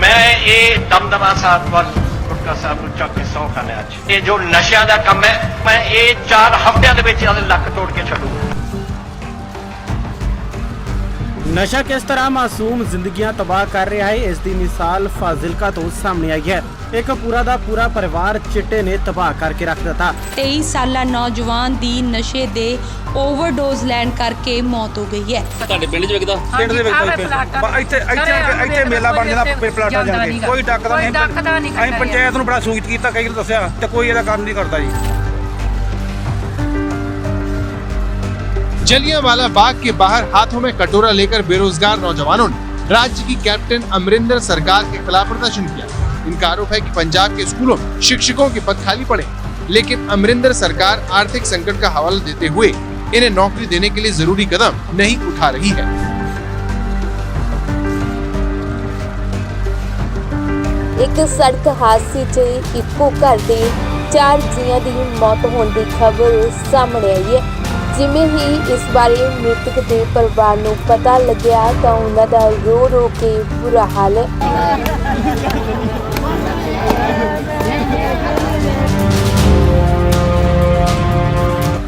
ਮੈਂ ਇਹ ਦਮਦਮਾ ਸਾਹਿਬ ਵੱਲ ਗੁਟਕਾ ਸਾਹਿਬ ਨੂੰ ਚੱਕ ਕੇ ਸੌ ਖਾਨੇ ਅੱਜ। ਇਹ ਜੋ ਨਸ਼ਿਆਂ ਦਾ ਕੰਮ ਹੈ, ਮੈਂ ਇਹ 4 ਹਫ਼ਤਿਆਂ ਦੇ ਵਿੱਚ ਇਹਦੇ ਲੱਕ ਤੋੜ ਕੇ ਛੱਡੂਗਾ। ਨਸ਼ਾ ਕਿਸ ਤਰ੍ਹਾਂ ਮਾਸੂਮ ਜ਼ਿੰਦਗੀਆਂ ਤਬਾਹ ਕਰ ਰਿਹਾ ਹੈ ਇਸ ਦੀ ਮਿਸਾਲ ਫਾਜ਼ਿਲਕਾ ਤੋਂ ਸਾਹਮਣੇ ਆਈ ਹੈ। ਇੱਕ ਪੂਰਾ ਦਾ ਪੂਰਾ ਪਰਿਵਾਰ ਚਿੱਟੇ ਨੇ ਤਬਾਹ ਕਰਕੇ ਰੱਖ ਦਿੱਤਾ। 23 ਸਾਲਾ ਨੌਜਵਾਨ ਦੀ ਨਸ਼ੇ ਦੇ ਓਵਰਡੋਜ਼ ਲੈਣ ਕਰਕੇ ਮੌਤ ਹੋ ਗਈ ਹੈ। ਤੁਹਾਡੇ ਪਿੰਡ 'ਚ ਵਿਕਦਾ ਪਿੰਡ ਦੇ ਵਿੱਚ ਕੋਈ ਇੱਥੇ ਇੱਥੇ ਇੱਥੇ ਮੇਲਾ ਬਣ ਜਾਂਦਾ ਪਲਾਟਾ ਜਾ ਕੇ ਕੋਈ ਡੱਕਦਾ ਨਹੀਂ ਅਸੀਂ ਪੰਚਾਇਤ ਨੂੰ ਬੜਾ ਸੂਚਿਤ ਕੀਤਾ ਕਈ ਨੂੰ ਦੱਸਿਆ ਤੇ ਕੋਈ ਇਹਦਾ ਕੰਮ ਨਹੀਂ ਕਰਦਾ ਜੀ। जलियांवाला बाग के बाहर हाथों में कटोरा लेकर बेरोजगार नौजवानों ने राज्य की कैप्टन अमरिंदर सरकार के खिलाफ प्रदर्शन किया इनका आरोप है कि पंजाब के स्कूलों में शिक्षकों के पद खाली पड़े लेकिन अमरिंदर सरकार आर्थिक संकट का हवाला देते हुए इन्हें नौकरी देने के लिए जरूरी कदम नहीं उठा रही है ਇੱਕ ਸੜਕ ਹਾਦਸੇ 'ਚ ਇੱਕੋ ਘਰ ਦੇ ਚਾਰ ਜੀਆਂ ਦੀ ਮੌਤ ਹੋਣ ਦੀ ਖਬਰ ਸਾਹਮਣੇ ਆਈ ਹੈ ਜਿਵੇਂ ਹੀ ਇਸ ਬਾਰੇ ਮ੍ਰਿਤਕ ਦੇ ਪਰਿਵਾਰ ਨੂੰ ਪਤਾ ਲੱਗਿਆ ਤਾਂ ਉਹਨਾਂ ਦਾ ਰੋ ਰੋ ਕੇ ਬੁਰਾ ਹਾਲ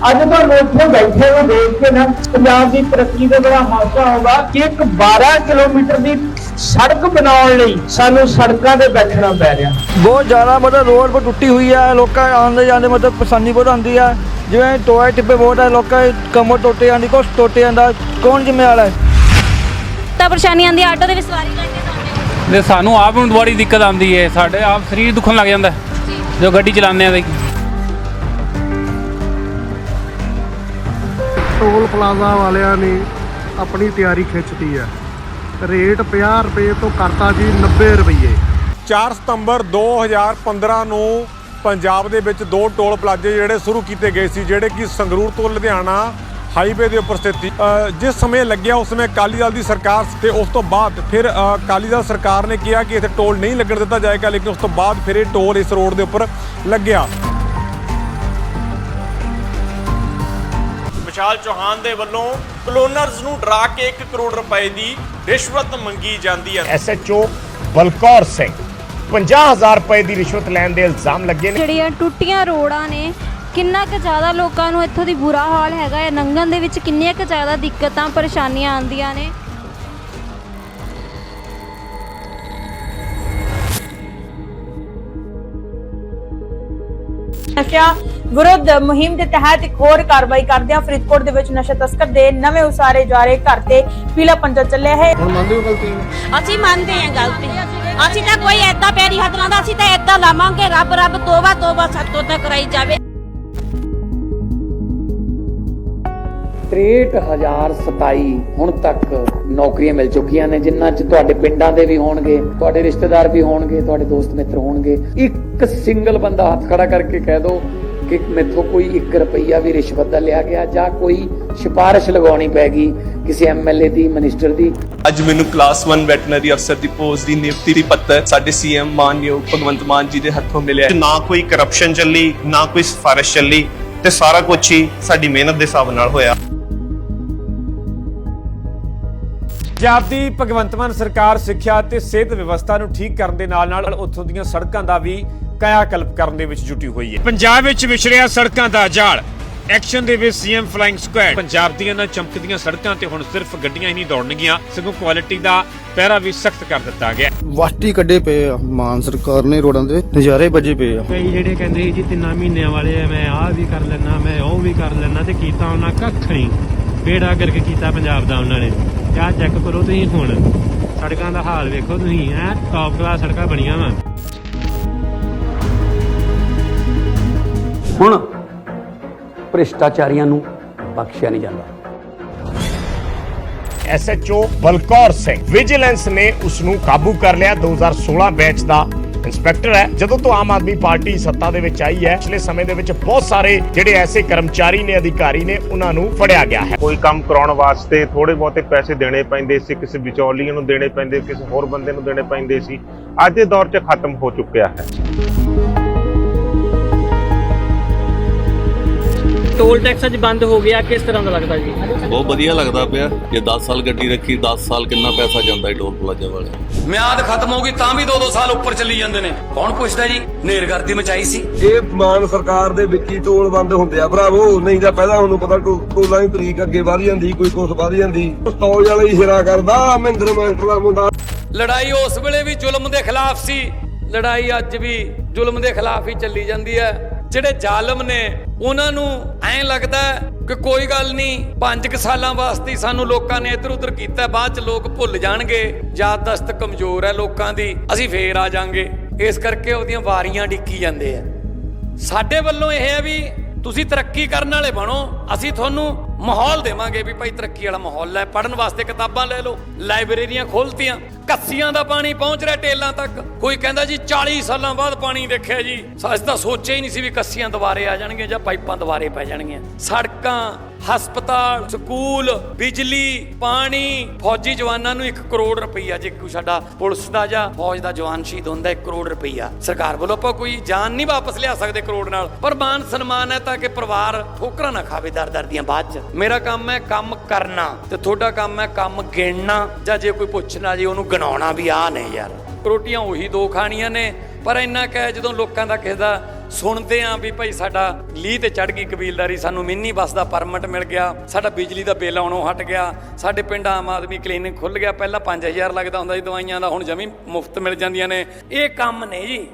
ਅੱਜ ਤੁਹਾਨੂੰ ਇੱਥੇ ਬੈਠੇ ਨੂੰ ਦੇਖ ਕੇ ਨਾ ਪੰਜਾਬ ਦੀ ਤਰੱਕੀ ਦਾ ਬੜਾ ਹਾਸਾ ਹੋਗਾ ਕਿ ਇੱਕ 12 ਕਿਲੋਮੀਟਰ ਦੀ ਸੜਕ ਬਣਾਉਣ ਲਈ ਸਾਨੂੰ ਸੜਕਾਂ ਤੇ ਬੈਠਣਾ ਪੈ ਰਿਹਾ। ਬਹੁਤ ਜ਼ਿਆਦਾ ਮਤਲਬ ਰੋਡ ਪਰ ਟੁੱਟੀ ਹੋਈ ਹੈ ਲੋਕਾਂ ਆਉਂਦੇ ਜਾਂਦੇ ਮਤਲਬ ਪਰੇਸ਼ਾਨੀ ਬਹੁਤ ਆਉਂਦੀ ਹੈ ਜਿਵੇਂ ਟੋਏ ਟਿੱਪੇ ਬਹੁਤ ਹੈ ਲੋਕਾਂ ਦੀ ਕਮਰ ਟੁੱਟ ਜਾਂਦੀ ਕੁਛ ਟੁੱਟ ਜਾਂਦਾ ਕੌਣ ਜ਼ਿੰਮੇਵਾਰ ਹੈ? ਤਾਂ ਪਰੇਸ਼ਾਨੀ ਆਂਦੀ ਆਟੋ ਦੇ ਵਿੱਚ ਸਵਾਰੀ ਲੈ ਕੇ ਜਾਂਦੇ ਤੇ ਸਾਨੂੰ ਆਪ ਨੂੰ ਬੜੀ ਦਿੱਕਤ ਆਉਂਦੀ ਹੈ ਸਾਡੇ ਆਪ ਸਰੀਰ ਦੁਖਣ ਲੱਗ ਜਾਂਦਾ ਹੈ। ਜੋ। ਗੱਡੀ ਚਲਾਉਂਦੇ ਆ ਤੇ ਟੋਲ ਪਲਾਜ਼ਾ ਵਾਲਿਆਂ ਨੇ ਆਪਣੀ ਤਿਆਰੀ ਖਿੱਚਤੀ ਹੈ। ਰੇਟ 50 ਰੁਪਏ ਤੋਂ ਕਰਤਾ ਜੀ 90 ਰੁਪਏ 4 ਸਤੰਬਰ 2015 ਨੂੰ ਪੰਜਾਬ ਦੇ ਵਿੱਚ ਦੋ ਟੋਲ ਪਲਾਜ਼ੇ ਜਿਹੜੇ ਸ਼ੁਰੂ ਕੀਤੇ ਗਏ ਸੀ ਜਿਹੜੇ ਕਿ ਸੰਗਰੂਰ ਤੋਂ ਲੁਧਿਆਣਾ ਹਾਈਵੇ ਦੇ ਉੱਪਰ ਸਥਿਤ ਜਿਸ ਸਮੇਂ ਲੱਗਿਆ ਉਸ ਸਮੇਂ ਅਕਾਲੀ ਦਲ ਦੀ ਸਰਕਾਰ ਤੇ ਉਸ ਤੋਂ ਬਾਅਦ ਫਿਰ ਅਕਾਲੀ ਦਲ ਸਰਕਾਰ ਨੇ ਕਿਹਾ ਕਿ ਇੱਥੇ ਟੋਲ ਨਹੀਂ ਲੱਗਣ ਦਿੱਤਾ ਜਾਏਗਾ ਲੇਕਿਨ ਉਸ ਤੋਂ ਬਾਅਦ ਫਿਰ ਇਹ ਟੋਲ ਇਸ ਰੋਡ ਦੇ ਉੱਪਰ ਲੱਗਿਆ। ਵਿਸ਼ਾਲ ਚੌਹਾਨ ਦੇ ਵੱਲੋਂ ਕਲੋਨਰਸ ਨੂੰ ਡਰਾ ਕੇ 1 ਕਰੋੜ ਰੁਪਏ ਦੀ ਰਿਸ਼ਵਤ ਮੰਗੀ ਜਾਂਦੀ ਹੈ। ਐਸਐਚਓ ਬਲਕੌਰ ਸਿੰਘ 50000 ਰੁਪਏ ਦੀ ਰਿਸ਼ਵਤ ਲੈਣ ਦੇ ਇਲਜ਼ਾਮ ਲੱਗੇ ਨੇ। ਜਿਹੜੀਆਂ ਟੁੱਟੀਆਂ ਰੋਡਾਂ ਨੇ ਕਿੰਨਾ ਕੁ ਜ਼ਿਆਦਾ ਲੋਕਾਂ ਨੂੰ ਇੱਥੋਂ ਦੀ ਬੁਰਾ ਹਾਲ ਹੈਗਾ ਹੈ? ਲੰਘਣ ਦੇ ਵਿੱਚ ਕਿੰਨੀਆਂ ਕੁ ਜ਼ਿਆਦਾ ਦਿੱਕਤਾਂ ਪਰੇਸ਼ਾਨੀਆਂ ਆਉਂਦੀਆਂ ਨੇ? ਨਸ਼ਾ ਵਿਰੁੱਧ ਮੁਹਿੰਮ ਦੇ ਤਹਿਤ ਇੱਕ ਹੋਰ ਕਾਰਵਾਈ ਕਰਦਿਆਂ ਫਰੀਦਕੋਟ ਦੇ ਵਿੱਚ ਨਸ਼ਾ ਤਸਕਰ ਦੇ ਨਵੇਂ ਉਸਾਰੇ ਜਾ ਰਹੇ ਘਰ ਤੇ ਪੀਲਾ ਪੰਜਾ ਚੱਲਿਆ ਹੈ। ਹੁਣ ਮੰਨਦੇ ਹੋ ਗਲਤੀ ਨੂੰ? ਅਸੀਂ ਮੰਨਦੇ ਹਾਂ ਗਲਤੀ। ਅਸੀਂ ਤਾਂ ਕੋਈ ਐਦਾਂ ਪੈਰੀ ਹੱਥ ਲਾਉਂਦਾ ਅਸੀਂ ਤਾਂ ਐਦਾਂ ਲਾਵਾਂਗੇ ਰੱਬ ਰੱਬ ਤੋਬਾ ਤੋਬਾ ਸੱਤੋਂ ਤੱਕ ਕਰਾਈ ਜਾਵੇ। 63027 ਹੁਣ ਤੱਕ ਨੌਕਰੀਆਂ ਮਿਲ ਚੁੱਕੀਆਂ ਨੇ ਜਿਨ੍ਹਾਂ 'ਚ ਤੁਹਾਡੇ ਪਿੰਡਾਂ ਦੇ ਵੀ ਹੋਣਗੇ ਤੁਹਾਡੇ ਰਿਸ਼ਤੇਦਾਰ ਵੀ ਹੋਣਗੇ ਤੁਹਾਡੇ ਦੋਸਤ ਮਿੱਤਰ ਹੋਣਗੇ। ਇੱਕ ਸਿੰਗਲ ਬੰਦਾ ਹੱਥ ਖੜਾ ਕਰਕੇ ਕਹਿ ਦੋ ਕਿ ਮੈਥੋਂ ਕੋਈ 1 ਰੁਪਈਆ ਵੀ ਰਿਸ਼ਵਤ ਦਾ ਲਿਆ ਗਿਆ ਜਾਂ ਕੋਈ ਸਿਫਾਰਿਸ਼ ਲਗਾਉਣੀ ਪੈਗੀ ਕਿਸੇ ਐਮਐਲਏ ਦੀ ਮਿਨਿਸਟਰ ਦੀ? ਅੱਜ ਮੈਨੂੰ ਕਲਾਸ 1 ਵੈਟਰਨਰੀ ਅਫਸਰ ਦੀ ਪੋਸਟ ਦੀ ਨਿਯੁਕਤੀ ਦੀ ਪੱਤਰ ਸਾਡੇ ਸੀਐਮ ਮਾਨਯੋਗ ਭਗਵੰਤ ਮਾਨ ਜੀ ਦੇ ਹੱਥੋਂ ਮਿਲਿਆ। ਨਾ ਕੋਈ ਕਰਪਸ਼ਨ ਚੱਲੀ ਨਾ ਕੋਈ ਸਿਫਾਰਿਸ਼ ਚੱਲੀ ਤੇ ਸਾਰਾ ਕੁਝ ਹੀ ਸਾਡੀ ਮਿਹਨਤ ਦੇ ਹਿਸਾਬ ਨਾਲ ਹੋਇਆ। ਪੰਜਾਬ ਦੀ ਭਗਵੰਤ ਮਾਨ ਸਰਕਾਰ ਸਿੱਖਿਆ ਤੇ ਸਿਹਤ ਵਿਵਸਥਾ ਨੂੰ ਠੀਕ ਕਰਨ ਦੇ ਨਾਲ ਨਾਲ ਉੱਥੋਂ ਦੀਆਂ ਸੜਕਾਂ ਦਾ ਵੀ ਕਾਇਆਕਲਪ ਕਰਨ ਦੇ ਵਿੱਚ ਜੁਟੀ ਹੋਈ ਹੈ। ਪੰਜਾਬ ਵਿੱਚ ਵਿਛੜਿਆ ਸੜਕਾਂ ਦਾ ਜਾਲ। ਐਕਸ਼ਨ ਦੇ ਵਿੱਚ ਸੀਐਮ ਫਲਾਈਂਗ ਸਕੁਐਡ। ਪੰਜਾਬ ਦੀਆਂ ਨਾ ਚਮਕਦੀਆਂ ਸੜਕਾਂ ਤੇ ਹੁਣ ਸਿਰਫ ਗੱਡੀਆਂ ਹੀ ਨਹੀਂ ਦੌੜਨਗੀਆਂ ਸਗੋਂ ਕੁਆਲਿਟੀ ਦਾ ਪਹਿਰਾ ਵੀ ਸਖਤ ਕਰ ਦਿੱਤਾ ਗਿਆ। ਵਾਸਟੀ ਕੱਢੇ ਪਏ ਆ ਮਾਨ ਸਰਕਾਰ ਨੇ ਰੋਡਾਂ ਦੇ ਨਜ਼ਾਰੇ ਵੱਜੇ ਪਏ ਆ। ਕਈ ਜਿਹੜੇ ਕਹਿੰਦੇ ਸੀ ਜੀ ਤਿੰਨਾਂ ਮਹੀਨਿਆਂ ਵਾਲੇ ਆ ਮੈਂ ਆਹ ਵੀ ਕਰ ਲੈਣਾ ਮੈਂ ਉਹ ਵੀ ਕਰ ਲੈਣਾ ਤੇ ਕੀਤਾ ਉਹਨਾਂ ਕੱਖ ਨਹੀਂ। ਬੇੜਾ ਕਰਕੇ ਕੀਤਾ ਪੰਜਾਬ ਦਾ ਉਹਨਾਂ ਨੇ। ਕਿਆ ਚੈੱਕ ਕਰੋ ਤੁਸੀਂ ਹੁਣ? ਸੜਕਾਂ ਦਾ ਹਾਲ ਵੇਖੋ ਤੁਸੀਂ ਐ ਟੌਪ ਕਲਾਸ ਸੜਕਾਂ ਬਣੀਆਂ ਵਾ। ਹੁਣ ਭ੍ਰਿਸ਼ਟਾਚਾਰੀਆਂ ਨੂੰ ਬਖਸ਼ਿਆ ਨਹੀਂ ਜਾਂਦਾ। ਐਸਐਚਓ ਬਲਕੌਰ ਸਿੰਘ ਵਿਜੀਲੈਂਸ ਨੇ ਉਸ ਨੂੰ ਕਾਬੂ ਕਰ ਲਿਆ। 2016 ਬੈਚ ਦਾ ਇੰਸਪੈਕਟਰ ਹੈ। ਜਦੋਂ ਤੋਂ ਆਮ ਆਦਮੀ ਪਾਰਟੀ ਸੱਤਾ ਦੇ ਵਿੱਚ ਆਈ ਹੈ ਪਿਛਲੇ ਸਮੇਂ ਦੇ ਵਿੱਚ ਬਹੁਤ ਸਾਰੇ ਜਿਹੜੇ ਐਸੇ ਕਰਮਚਾਰੀ ਨੇ ਅਧਿਕਾਰੀ ਨੇ ਉਹਨਾਂ ਨੂੰ ਫੜਿਆ ਗਿਆ ਹੈ। ਕੋਈ ਕੰਮ ਕਰਾਉਣ ਵਾਸਤੇ ਥੋੜੇ ਬਹੁਤੇ ਪੈਸੇ ਦੇਣੇ ਪੈਂਦੇ ਸੀ ਕਿਸੇ ਵਿਚੌਲੀਏ ਨੂੰ ਦੇਣੇ ਪੈਂਦੇ ਕਿਸੇ ਹੋਰ ਬੰਦੇ ਨੂੰ ਦੇਣੇ ਪੈਂਦੇ ਸੀ। ਅੱਜ ਦੇ ਦੌਰ 'ਚ ਖਤਮ ਹੋ ਚੁੱਕਿਆ ਹੈ। ਟੋਲ ਟੈਕਸ ਅੱਜ ਬੰਦ ਹੋ ਗਿਆ ਕਿਸ ਤਰ੍ਹਾਂ ਦਾ ਲੱਗਦਾ ਜੀ? ਬਹੁਤ ਵਧੀਆ ਲੱਗਦਾ ਪਿਆ। ਜੇ 10 ਸਾਲ ਗੱਡੀ ਰੱਖੀ 10 ਸਾਲ ਕਿੰਨਾ ਪੈਸਾ ਜਾਂਦਾ ਹੈ ਟੋਲ ਪਲਾਜ਼ਾ ਵਾਲੇ? ਮਿਆਦ ਖਤਮ ਹੋ ਗਈ ਤਾਂ ਵੀ 2-2 ਸਾਲ ਉੱਪਰ ਚੱਲੀ ਜਾਂਦੇ ਨੇ। ਕੌਣ ਪੁੱਛਦਾ ਜੀ? ਨੇਰਗਰਦੀ ਮਚਾਈ ਸੀ। ਇਹ ਮਾਨ ਸਰਕਾਰ ਦੇ ਵਿੱਚ ਹੀ ਟੋਲ ਬੰਦ ਹੁੰਦੇ ਆ ਭਰਾਵੋ। ਨਹੀਂ ਤਾਂ ਪਹਿਲਾਂ ਤੁਹਾਨੂੰ ਪਤਾ ਟੋਲਾਂ ਦੀ ਤਰੀਕ ਅੱਗੇ ਵਧ ਜਾਂਦੀ ਕੋਈ ਕੁਛ ਵਧ ਜਾਂਦੀ। ਸਟੌਜ ਵਾਲਾ ਹੀ ਹਿਰਾ ਕਰਦਾ ਮਹਿੰਦਰ ਮੈਂਟਰ ਦਾ ਮੁੰਡਾ। ਲੜਾਈ ਉਸ ਵੇਲੇ ਵੀ ਜ਼ੁਲਮ ਦੇ ਖਿਲਾਫ ਸੀ। ਲੜਾਈ ਅੱਜ ਵੀ ਜ਼ੁਲਮ ਦੇ ਖਿਲਾਫ ਹੀ ਚੱਲੀ ਜਾਂਦੀ ਹੈ। ਜਿਹੜੇ ਜ਼ਾਲਮ ਨੇ, ਉਹਨਾਂ ਨੂੰ ਐਂ ਲੱਗਦਾ ਕਿ ਕੋਈ ਗੱਲ ਨਹੀਂ 5 ਸਾਲਾਂ ਵਾਸਤੇ ਸਾਨੂੰ ਲੋਕਾਂ ਨੇ ਇੱਧਰ ਉੱਧਰ ਕੀਤਾ ਬਾਅਦ ਚ ਲੋਕ ਭੁੱਲ ਜਾਣਗੇ, ਯਾਦਦਾਸ਼ਤ ਕਮਜ਼ੋਰ ਹੈ ਲੋਕਾਂ ਦੀ, ਅਸੀਂ ਫੇਰ ਆ ਜਾਾਂਗੇ। ਇਸ ਕਰਕੇ ਉਹਦੀਆਂ ਵਾਰੀਆਂ ਡਿੱਕੀ ਜਾਂਦੇ ਆ। ਸਾਡੇ ਵੱਲੋਂ ਇਹ ਹੈ ਵੀ ਤੁਸੀਂ ਤਰੱਕੀ ਕਰਨ ਵਾਲੇ ਬਣੋ, ਅਸੀਂ ਤੁਹਾਨੂੰ ਮਾਹੌਲ ਦੇਵਾਂਗੇ ਵੀ ਭਾਈ ਤਰੱਕੀ ਵਾਲਾ ਮਾਹੌਲ ਹੈ ਪੜਨ ਵਾਸਤੇ ਕਿਤਾਬਾਂ ਲੈ ਲਓ ਲਾਇਬ੍ਰੇਰੀਆਂ ਖੋਲਤੀਆਂ, ਕੱਸੀਆਂ ਦਾ ਪਾਣੀ ਪਹੁੰਚ ਰਿਹਾ ਟੇਲਾਂ ਤੱਕ। ਕੋਈ ਕਹਿੰਦਾ ਜੀ 40 ਸਾਲਾਂ ਬਾਅਦ ਪਾਣੀ ਦੇਖਿਆ ਜੀ। ਅਸੀਂ ਤਾਂ ਸੋਚਿਆ ਹੀ ਨਹੀਂ ਸੀ ਵੀ ਕੱਸੀਆਂ ਦੁਬਾਰੇ ਆ ਜਾਣਗੀਆਂ ਜਾਂ ਪਾਈਪਾਂ ਦੁਬਾਰੇ ਪੈ ਜਾਣਗੀਆਂ। ਸੜਕਾਂ ਹਸਪਤਾਲ, ਸਕੂਲ, ਬਿਜਲੀ, ਪਾਣੀ, ਫੌਜੀ ਜਵਾਨਾਂ ਨੂੰ 1 ਕਰੋੜ ਰੁਪਈਆ, ਜੇ ਕੋਈ ਸਾਡਾ ਪੁਲਿਸ ਦਾ ਜਾਂ ਫੌਜ ਦਾ ਜਵਾਨ ਸ਼ਹੀਦ ਹੁੰਦਾ 1 ਕਰੋੜ ਰੁਪਈਆ। ਸਰਕਾਰ ਵੱਲੋਂ ਆਪਾਂ ਕੋਈ ਜਾਨ ਨਹੀਂ ਵਾਪਸ ਲਿਆ ਸਕਦੇ ਕਰੋੜ ਨਾਲ, ਪਰ ਮਾਨ ਸਨਮਾਨ ਹੈ ਤਾਂ ਕਿ ਪਰਿਵਾਰ ਠੋਕਰਾਂ ਨਾ ਖਾਵੇ ਦਰ ਦਰ ਦੀਆਂ ਬਾਅਦ ਚ। ਮੇਰਾ ਕੰਮ ਹੈ ਕੰਮ ਕਰਨਾ ਤੇ ਤੁਹਾਡਾ ਕੰਮ ਹੈ ਕੰਮ ਗਿਣਨਾ, ਜਾਂ ਜੇ ਕੋਈ ਪੁੱਛਣਾ ਜੀ, ਉਹਨੂੰ ਗਣਾਉਣਾ ਵੀ ਆ ਨੇ ਯਾਰ। ਰੋਟੀਆਂ ਉਹੀ ਦੋ ਖਾਣੀਆਂ ਨੇ, ਪਰ ਇੰਨਾ ਕਹਿ, ਜਦੋਂ ਲੋਕਾਂ ਦਾ ਕਿਸੇ ਦਾ ਸੁਣਦੇ ਆਂ ਵੀ ਭਾਈ ਸਾਡਾ ਲੀਹ ਤੇ ਚੜ ਗਈ ਕਬੀਲਦਾਰੀ, ਸਾਨੂੰ ਮਿੰਨੀ ਬੱਸ ਦਾ ਪਰਮਿਟ ਮਿਲ ਗਿਆ, ਸਾਡਾ ਬਿਜਲੀ ਦਾ ਬਿੱਲ ਆਉਣੋਂ ਹਟ ਗਿਆ, ਸਾਡੇ ਪਿੰਡ ਆਮ ਆਦਮੀ ਕਲੀਨਿਕ ਖੁੱਲ ਗਿਆ, ਪਹਿਲਾਂ 5000 ਲੱਗਦਾ ਹੁੰਦਾ ਸੀ, ਦਵਾਈਆਂ ਦਾ ਹੁਣ ਜਮੀ ਮੁਫਤ ਮਿਲ ਜਾਂਦੀਆਂ ਨੇ। ਇਹ ਕੰਮ ਨੇ ਜੀ।